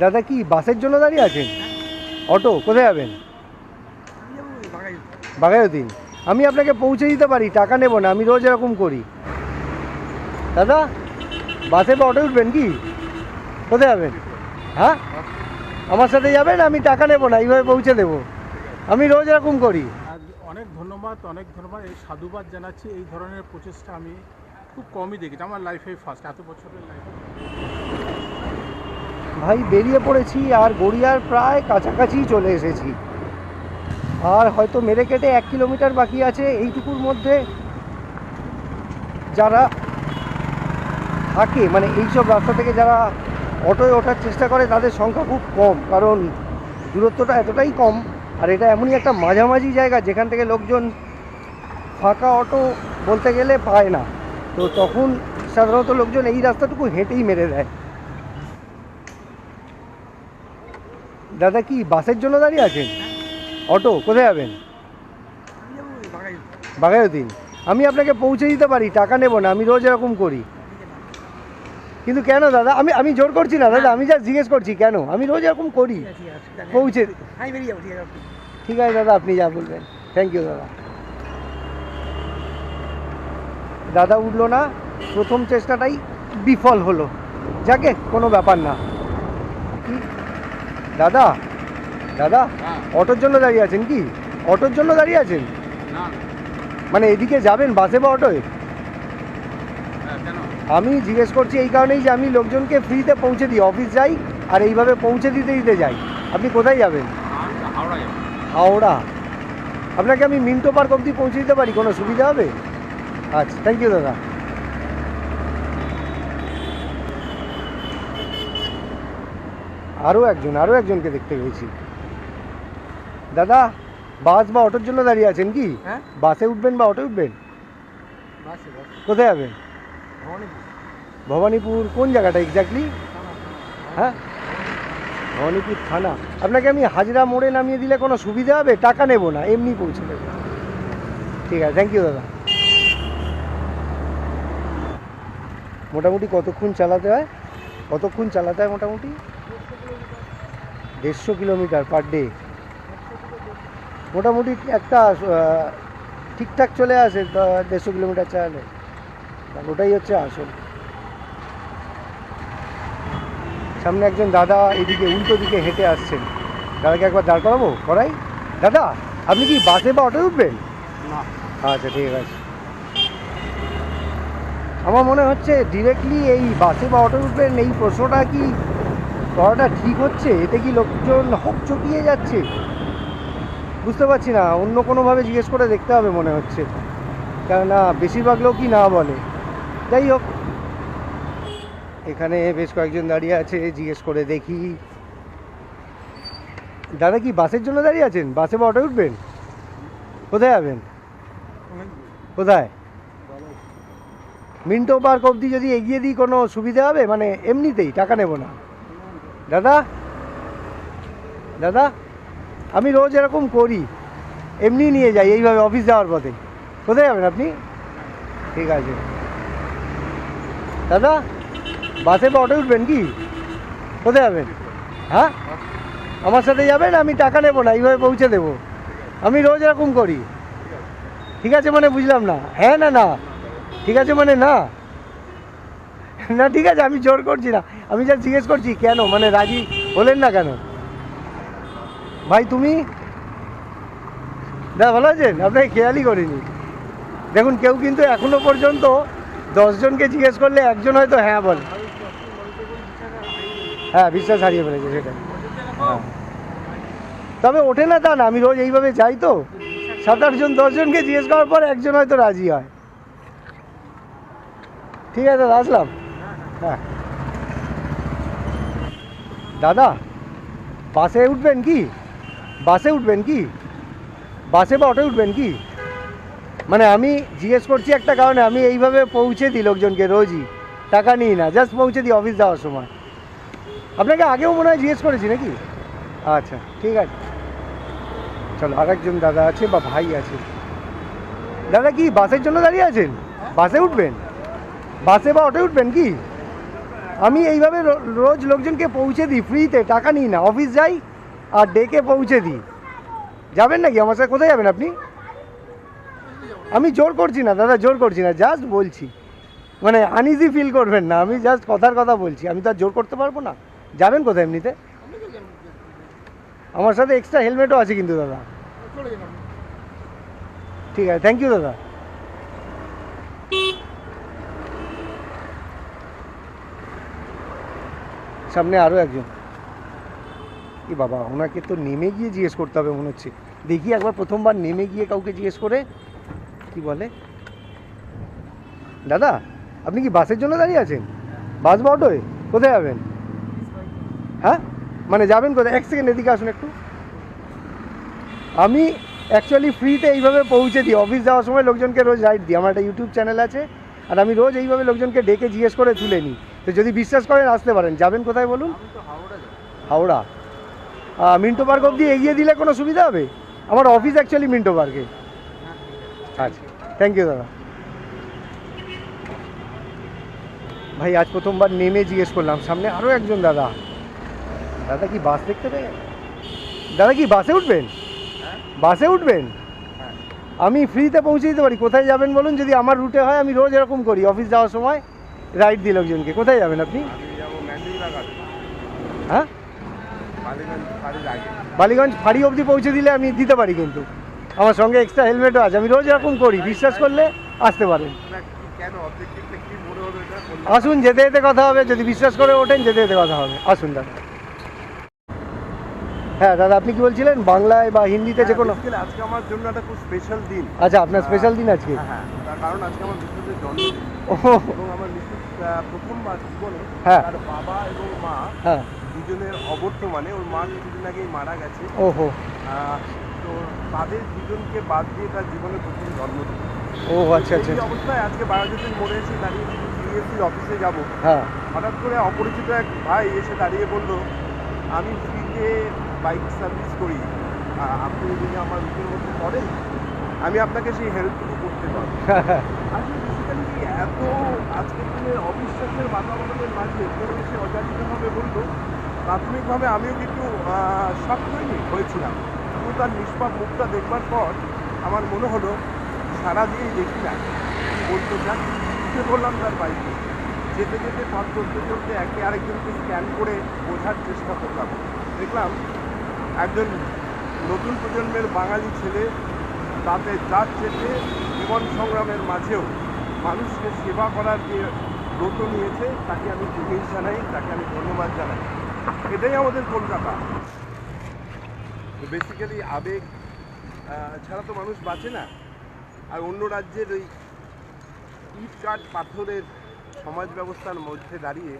দাদা কি বাসের জন্য দাঁড়িয়ে আছেন? অটো, কোথায় যাবেন? বাগায়ুদ্দিন আমি আপনাকে পৌঁছে দিতে পারি, টাকা নেব না, আমি রোজ এরকম করি। দাদা, বাসে বা অটো উঠবেন কি? কোথায় যাবেন? হ্যাঁ? আমার সাথে যাবেন, আমি টাকা নেব না, এইভাবে পৌঁছে দেবো। আমি রোজ এরকম করি। অনেক ধন্যবাদ অনেক ধন্যবাদ, এই সাধুবাদ জানাচ্ছি, এই ধরনের প্রচেষ্টা আমি খুব কমই দেখেছি। আমার লাইফে ফার্স্ট এত বছরের লাইফে ভাই, বেরিয়ে পড়েছি আর গড়িয়ার প্রায় কাছাকাছি চলে এসেছি। আর হয়তো মেরে কেটে এক কিলোমিটার বাকি আছে এইটুকুর মধ্যে যারা থাকে মানে এইসব রাস্তা থেকে যারা অটোয় ওঠার চেষ্টা করে, তাদের সংখ্যা খুব কম। কারণ দূরত্বটা এতটাই কম, আর এটা এমনই একটা মাঝামাঝি জায়গা, যেখান থেকে লোকজন ফাঁকা অটো বলতে গেলে পায় না। তো তখন সাধারণত লোকজন এই রাস্তাটুকু হেঁটেই মেরে দেয়। দাদা কি বাসের জন্য দাঁড়িয়ে আছেন? অটো, কোথায় যাবেন? বাগায়ুদ্দিন আমি আপনাকে পৌঁছে দিতে পারি, টাকা নেব না, আমি রোজ এরকম করি। কিন্তু কেন দাদা? আমি আমি জোর করছি না দাদা, আমি যা জিজ্ঞেস করছি, কেন? আমি রোজ এরকম করি। পৌঁছে ঠিক আছে দাদা, আপনি যা বলবেন। থ্যাংক ইউ দাদা। দাদা উঠল না। প্রথম চেষ্টাটাই বিফল হলো। যাকে কোনো ব্যাপার না। দাদা দাদা হ্যাঁ। অটোর জন্য দাঁড়িয়ে আছেন কি? অটোর জন্য দাঁড়িয়ে আছেন? মানে এদিকে যাবেন বাসে বা অটোয়? হ্যাঁ আমি জিজ্ঞেস করছি এই কারণেই যে আমি লোকজনকে ফ্রিতে পৌঁছে দিই অফিস যাই আর এইভাবে পৌঁছে দিতে দিতে যাই। আপনি কোথায় যাবেন? হাওড়া হাওড়া। আপনাকে আমি মিন্টো পার্ক অবধি পৌঁছে দিতে পারি? কোনো সুবিধা হবে? আচ্ছা থ্যাংক ইউ দাদা। আরও একজন আরও একজনকে দেখতে পেয়েছি। দাদা বাস বা অটোর জন্য দাঁড়িয়ে আছেন কি? হ্যাঁ? বাসে উঠবেন বা অটো উঠবেন? কোথায় যাবেন? ভবানীপুর। কোন জায়গাটা এক্স্যাক্টলি হ্যাঁ? ভবানীপুর থানা। আপনাকে আমি হাজরা মোড়ে নামিয়ে দিলে কোনো সুবিধা হবে? টাকা নেব না এমনি পৌঁছে দেবো। ঠিক আছে থ্যাংক ইউ দাদা। মোটামুটি কতক্ষণ চালাতে হয়? কতক্ষণ চালাতে হয় মোটামুটি? দেড়শো কিলোমিটার পার ডে মোটামুটি একটা ঠিকঠাক চলে আসে দেড়শো কিলোমিটার চালালে আর ওটাই হচ্ছে আসল। সামনে একজন দাদা এদিকে উল্টো দিকে হেঁটে আসছেন। দাদাকে একবার দাঁড় করাবো? করাই? দাদা আপনি কি বাসে বা অটোয় উঠবেন? না। আচ্ছা ঠিক আছে। আমার মনে হচ্ছে ডিরেক্টলি এই বাসে বা অটো উঠবেন এই প্রশ্নটা কি করাটা ঠিক হচ্ছে? এতে কি লোকজন হকচকিয়ে যাচ্ছে? বুঝতে পারছি না। অন্য কোনোভাবে জিজ্ঞেস করে দেখতে হবে মনে হচ্ছে। কেননা, বেশিরভাগ লোকই না বলে। যাই হোক। এখানে বেশ কয়েকজন দাঁড়িয়ে আছে, জিজ্ঞেস করে দেখি। দাদা কি বাসের জন্য দাঁড়িয়ে আছেন? বাসে বা অটো উঠবেন? কোথায় যাবেন? কোথায়? মিন্টো পার্ক অবধি যদি এগিয়ে দিই কোনো সুবিধা হবে? মানে এমনিতেই, টাকা নেব না। দাদা? দাদা, আমি রোজ এরকম করি। এমনি নিয়ে যাই, এইভাবে অফিস যাওয়ার পথে। কোথায় যাবেন আপনি? ঠিক আছে। দাদা, বাসে বা অটো উঠবেন কি? কোথায় যাবেন? হ্যাঁ? আমার সাথে যাবেন? আমি টাকা নেব না, এইভাবে পৌঁছে দেবো। আমি রোজ এরকম করি। ঠিক আছে মানে বুঝলাম না। হ্যাঁ না না? ঠিক আছে মানে না? না, ঠিক আছে, আমি জোর করছি না। আমি যা জিজ্ঞেস করছি, কেন? মানে রাজি হলেন না কেন? ভাই, তুমি? দাদা ভালো আছেন? আপনাকে খেয়ালই করিনি। দেখুন, কেউ কিন্তু এখনও পর্যন্ত দশজনকে জিজ্ঞেস করলে একজন হয়তো হ্যাঁ বলে। হ্যাঁ বিশ্বাস হারিয়ে ফেলেছে, সেটা। হ্যাঁ। তবে ওঠে না তা না, আমি রোজ এইভাবে যাই তো। সাত আটজন, দশজনকে জিজ্ঞেস করার পর একজন হয়তো রাজি হয়। ঠিক আছে, আসলাম। হ্যাঁ। দাদা, বাসে উঠবেন কি? বাসে উঠবেন কি? বাসে বা অটো উঠবেন কি? মানে আমি জিজ্ঞেস করছি একটা কারণে, আমি এইভাবে পৌঁছে দিই লোকজনকে রোজই। টাকা নিই না জাস্ট পৌঁছে দিই অফিস যাওয়ার সময়। আপনাকে আগেও মনে হয় জিজ্ঞেস করেছি নাকি? আচ্ছা ঠিক আছে। চলো, আরেকজন দাদা আছে বা ভাই আছে। দাদা কি বাসের জন্য দাঁড়িয়ে আছেন? বাসে উঠবেন? বাসে বা অটো উঠবেন কি? আমি এইভাবে রোজ লোকজনকে পৌঁছে দিই ফ্রিতে টাকা নিই না। অফিস যাই আর ডেকে পৌঁছে দিই। যাবেন নাকি? আমার সাথে কোথায় যাবেন আপনি? আমি জোর করছি না, দাদা, জোর করছি না। জাস্ট বলছি। মানে আনইজি ফিল করবেন না। আমি জাস্ট কথার কথা বলছি। আমি তো আর জোর করতে পারব না। যাবেন কোথায় এমনিতে? আমার সাথে এক্সট্রা হেলমেটও আছে কিন্তু, দাদা। ঠিক আছে থ্যাংক ইউ দাদা। সামনে আরও একজন। কি বাবা, ওনাকে তো নেমে গিয়ে জিজ্ঞেস করতে হবে মনে হচ্ছে। দেখি একবার প্রথমবার নেমে গিয়ে কাউকে জিজ্ঞেস করে কি বলে। দাদা, আপনি কি বাসের জন্য দাঁড়িয়ে আছেন? বাস বা অটোয়? কোথায় যাবেন? হ্যাঁ? মানে যাবেন কোথায়? এক সেকেন্ড এদিকে আসুন একটু। আমি অ্যাকচুয়ালি ফ্রিতে এইভাবে পৌঁছে দিই। অফিস যাওয়ার সময় লোকজনকে রোজ রাইড দিই। আমার একটা ইউটিউব চ্যানেল আছে। আর আমি রোজ এইভাবে লোকজনকে ডেকে জিজ্ঞেস করে তুলে নিই। তো যদি বিশ্বাস করেন আসতে পারেন। যাবেন কোথায় বলুন? হাওড়া। আহ, মিন্টো পার্ক অবধি এগিয়ে দিলে কোনো সুবিধা হবে? আমার অফিস অ্যাকচুয়ালি মিন্টো পার্কে। আচ্ছা। থ্যাংক ইউ দাদা। ভাই আজ প্রথমবার নেমে জিজ্ঞেস করলাম। সামনে আরও একজন দাদা। দাদা কি বাস দেখতে পেয়ে? দাদা কি বাসে উঠবেন? বাসে উঠবেন? আমি ফ্রিতে পৌঁছে দিতে পারি। কোথায় যাবেন বলুন? যদি আমার রুটে হয় আমি রোজ এরকম করি। অফিস যাওয়ার সময় রাইড দিই লোকজনকে। কোথায় যাবেন আপনি? হ্যাঁ? বালিগঞ্জ ফাড়ি অবধি পৌঁছে দিলে আমি দিতে পারি কিন্তু। আমার সঙ্গে এক্সট্রা হেলমেটও আছে। আমি রোজ এরকম করি। বিশ্বাস করলে আসতে পারেন। আসুন যেতে যেতে কথা হবে। যদি বিশ্বাস করে ওঠেন যেতে যেতে কথা হবে। আসুন দাদা। হ্যাঁ দাদা আপনি কি বলছিলেন? বাংলায় বা হিন্দিতে যে কোনো আজকে আমার জন্য একটা খুব স্পেশাল দিন। আচ্ছা আপনার স্পেশাল দিন আজকে? হ্যাঁ হ্যাঁ। কারণ আজকে আমার মিসেসের জন্মদিন এবং আমার মিসেস প্রথমবার জীবনে হ্যাঁ। তার বাবা এবং মা হ্যাঁ। দুজনের অবর্তমানে ওর মা কিছুদিন আগেই মারা গেছে। ওহো। তো তাদের দুজনকে বাদ দিয়ে তার জীবনে প্রথম জন্মদিন ও আচ্ছা আচ্ছা আচ্ছা। অবস্থায় আজকে বায়োজেটের মোড়ে এসে দাঁড়িয়ে সিএসসির অফিসে যাব। হ্যাঁ। হঠাৎ করে অপরিচিত এক ভাই এসে দাঁড়িয়ে বলল আমি ফ্রিতে বাইক সার্ভিস করি। আপনি যদি আমার রুটের মধ্যে করেন আমি আপনাকে সেই হেল্পটুকু করতে পারব। আসলে বেসিক্যালি এত আজকের দিনের অবিশ্বাসের বাতাবরণের মাঝে এসে অযাচিতভাবে বলল প্রাথমিকভাবে আমিও কিন্তু শখ হয়নি হয়েছিলাম। কিন্তু তার নিষ্পাপ মুখটা দেখবার পর আমার মনে হলো সারা দিয়েই দেখি না। বলতে চান উঠে বললাম তার বাইকে। যেতে যেতে পথ চলতে চলতে একে আরেকজনকে স্ক্যান করে বোঝার চেষ্টা করলাম। দেখলাম একজন নতুন প্রজন্মের বাঙালি ছেলে তাতে জাত চেপে জীবন সংগ্রামের মাঝেও মানুষকে সেবা করার যে ব্রত নিয়েছে, তাকে আমি জিজ্ঞেস জানাই, তাকে আমি ধন্যবাদ জানাই। এটাই আমাদের কলকাতা। তো বেসিক্যালি আবেগ ছাড়া তো মানুষ বাঁচে না। আর অন্য রাজ্যের ওই ইট কাঠ পাথরের সমাজ ব্যবস্থার মধ্যে দাঁড়িয়ে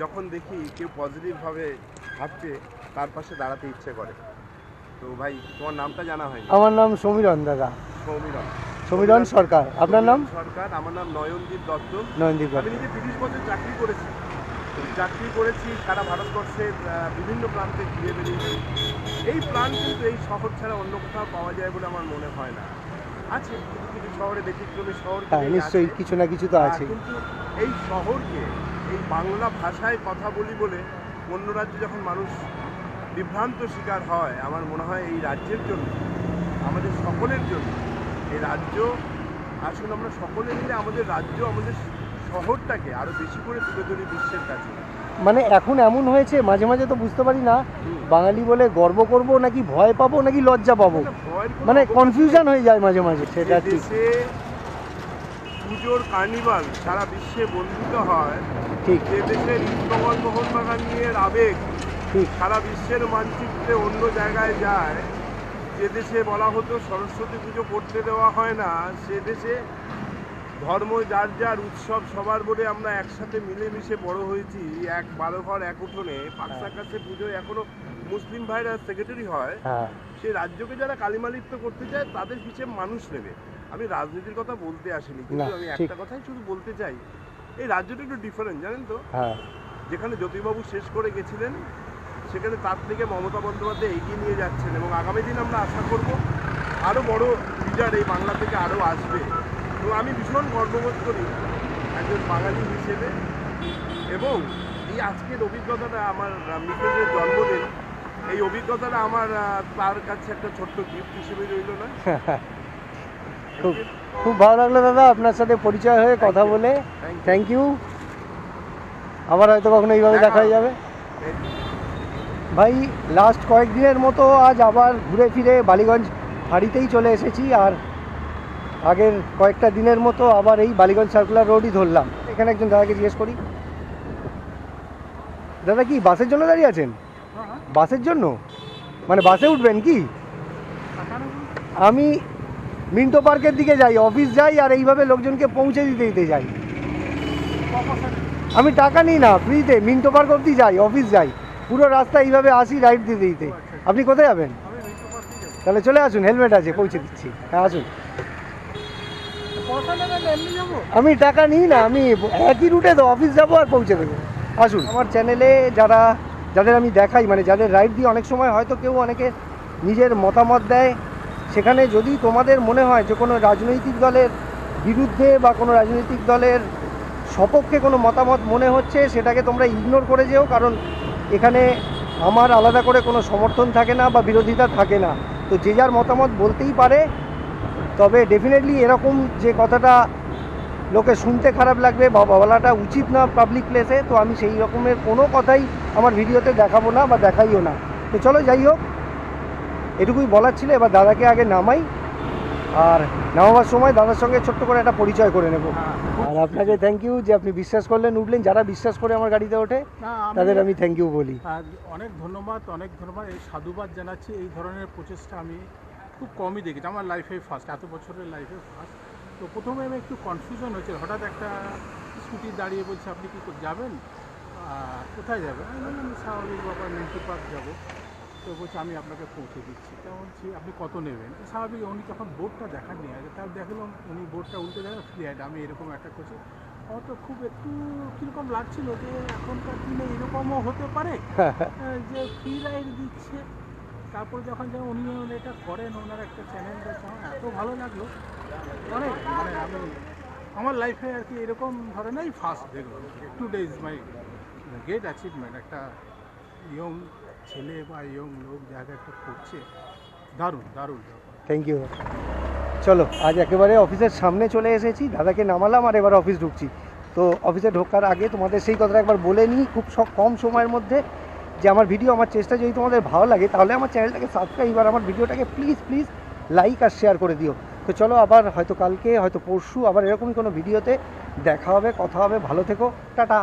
যখন দেখি কেউ পজিটিভভাবে ভাবছে, তার পাশে দাঁড়াতে ইচ্ছে করে। তো ভাই তোমার নামটা জানা হয়নি? আমার নাম সমীরণ দাদা। সৌমিরন সমীরণ সরকার। আপনার নাম? সরকার আমার নাম নয়নদীপ দত্ত। নয়নদীপ আমি নিজে তিরিশ বছর চাকরি করেছি। চাকরি করেছি সারা ভারতবর্ষের বিভিন্ন প্রান্তে ঘুরে বেরিয়েছি এই প্রাণ কিন্তু এই শহর ছাড়া অন্য কোথাও পাওয়া যায় বলে আমার মনে হয় না। আছে কিছু কিছু শহরে ব্যতিক্রমী শহর হ্যাঁ নিশ্চয়ই কিছু না কিছু তো আছে। কিন্তু এই শহরকে এই বাংলা ভাষায় কথা বলি বলে অন্য রাজ্যে যখন মানুষ বিভ্রান্ত শিকার হয় আমার মনে হয় এই রাজ্যের জন্য আমাদের সকলের জন্য। এই রাজ্য আসলে আমরা সকলে মিলে আমাদের রাজ্য আমাদের শহরটাকে আরও বেশি করে তুলে ধরি বিশ্বের কাছে। মানে এখন এমন হয়েছে মাঝে মাঝে তো বুঝতে পারি না বাঙালি বলে গর্ব করব নাকি ভয় পাবো নাকি লজ্জা পাবো? মানে কনফিউশন হয়ে যায় মাঝে মাঝে সেটা দেশে পুজোর কার্নিভাল সারা বিশ্বে বন্ধিত হয় ঠিক। যে দেশের ইস্টবঙ্গল মোহনবাগান নিয়ে আবেগ সারা বিশ্বের মানচিত্রে অন্য জায়গায় যায় যে দেশে বলা হতো সরস্বতী পুজো করতে দেওয়া হয় না সে দেশে ধর্ম যার যার উৎসব সবার বলে আমরা একসাথে মিলেমিশে বড় হয়েছি এক বারো ঘর এক উঠোনে। পাকসা কাছে পুজোয় এখনও মুসলিম ভাইরা সেক্রেটারি হয়। সে রাজ্যকে যারা কালিমালিপ্ত করতে চায় তাদের হিসেব মানুষ নেবে। আমি রাজনীতির কথা বলতে আসিনি কিন্তু আমি একটা কথাই শুধু বলতে চাই। এই রাজ্যটা একটু ডিফারেন্ট জানেন তো? হ্যাঁ। যেখানে জ্যোতিবাবু শেষ করে গেছিলেন সেখানে তার থেকে মমতা বন্দ্যোপাধ্যায় এগিয়ে নিয়ে যাচ্ছেন এবং আগামী দিন আমরা আশা করব আরও বড় লিডার এই বাংলা থেকে আরও আসবে। এবং আমি ভীষণ গর্ববোধ করি একজন বাঙালি হিসেবে এবং এই আজকের অভিজ্ঞতাটা আমার মিসেসের জন্মদিন এই অভিজ্ঞতাটা আমার তার কাছে একটা ছোট্ট গিফট হিসেবে রইল না। খুব খুব ভালো লাগল দাদা আপনার সাথে পরিচয় হয়ে কথা বলে। থ্যাংক ইউ আবার হয়তো কখনো এইভাবে দেখা হয়ে যাবে. ভাই লাস্ট কয়েকদিনের মতো আজ আবার ঘুরে ফিরে বালিগঞ্জ ফাঁড়িতেই চলে এসেছি আর আগের কয়েকটা দিনের মতো আবার এই বালিগঞ্জ সার্কুলার রোডই ধরলাম। এখানে একজন দাদাকে জিজ্ঞেস করি, দাদা কি বাসের জন্য দাঁড়িয়ে আছেন? বাসের জন্য? মানে বাসে উঠবেন কি? আমি মিন্টো পার্কের দিকে যাই, অফিস যাই আর এইভাবে লোকজনকে পৌঁছে দিতে দিতে যাই। আমি টাকা নিই না ফ্রিতে মিন্টো পার্ক অবধি যাই, অফিস যাই। পুরো রাস্তা এইভাবে আসি রাইড দিতে দিতে। আপনি কোথায় যাবেন? দিয়ে তাহলে চলে আসুন হেলমেট আছে পৌঁছে দিচ্ছি। হ্যাঁ আসুন। আমি টাকা নিই না আমি একই রুটে তো অফিস যাব আর পৌঁছে দেবো। আসুন। আমার চ্যানেলে যারা যাদের আমি দেখাই মানে যাদের রাইড দিই অনেক সময় হয়তো কেউ অনেকে নিজের মতামত দেয় সেখানে যদি তোমাদের মনে হয় যে কোনো রাজনৈতিক দলের বিরুদ্ধে বা কোনো রাজনৈতিক দলের সপক্ষে কোনো মতামত মনে হচ্ছে সেটাকে তোমরা ইগনোর করে যেও কারণ এখানে আমার আলাদা করে কোনো সমর্থন থাকে না বা বিরোধিতা থাকে না। তো যে যার মতামত বলতেই পারে, তবে ডেফিনেটলি এরকম যে কথাটা লোকে শুনতে খারাপ লাগবে বা বলাটা উচিত না পাবলিক প্লেসে তো আমি সেই রকমের কোনো কথাই আমার ভিডিওতে দেখাবো না বা দেখাইও না। তো চলো যাই হোক, এটুকুই বলার ছিল, এবার দাদাকে আগে নামাই। আর নামাবার সময় দাদার সঙ্গে ছোট্ট করে একটা পরিচয় করে নেব। হ্যাঁ। আর আপনাকে থ্যাংক ইউ যে আপনি বিশ্বাস করলেন উঠলেন। যারা বিশ্বাস করে আমার গাড়িতে ওঠে তাদের আমি থ্যাংক ইউ বলি। আর অনেক ধন্যবাদ অনেক ধন্যবাদ। এই সাধুবাদ জানাচ্ছি এই ধরনের প্রচেষ্টা আমি খুব কমই দেখেছি। আমার লাইফে ফার্স্ট এত বছরের লাইফে ফার্স্ট তো প্রথমে আমি একটু কনফিউশন হয়েছিল হঠাৎ একটা স্কুটি দাঁড়িয়ে বলছে আপনি কি যাবেন? কোথায় যাবেন? আমি স্বাভাবিক বাবা মিন্টু পার্ক যাব। তো বলছে আমি আপনাকে পৌঁছে দিচ্ছি। তা বলছি আপনি কত নেবেন? স্বাভাবিক উনি যখন বোর্ডটা দেখাননি আগে তার দেখলাম উনি বোর্ডটা উল্টে দেখেন ফ্রি রাইড আমি এরকম একটা করছি। আমার তো খুব একটু কীরকম লাগছিল যে এখনকার দিনে এরকমও হতে পারে যে ফ্রি রাইড দিচ্ছে। তারপর যখন যখন উনি এটা করেন ওনার একটা চ্যানেল আছে আমার এত ভালো লাগল। অনেক মানে আমি আমার লাইফে আর কি এরকম ধরনেরই ফার্স্ট দেখলাম। Today is my great achievement একটা ইয়ং ছেলে বা ইয়ং লোক যাকে একটা করছে, দারুণ দারুণ থ্যাংক ইউ চলো, আজ একেবারে অফিসের সামনে চলে এসেছি, দাদাকে নামালাম আর এবার অফিস ঢুকছি। তো অফিসে ঢোকার আগে তোমাদের সেই কথাটা একবার বলে নিই, খুব কম সময়ের মধ্যে যে আমার ভিডিও, আমার চেষ্টা যদি তোমাদের ভালো লাগে, তাহলে আমার চ্যানেলটাকে সাবস্ক্রাইব আর আমার ভিডিওটাকে প্লিজ প্লিজ লাইক আর শেয়ার করে দিও। তো চলো, আবার হয়তো কালকে, হয়তো পরশু, আবার এরকমই কোনো ভিডিওতে দেখা হবে, কথা হবে, ভালো থেকো, টাটা।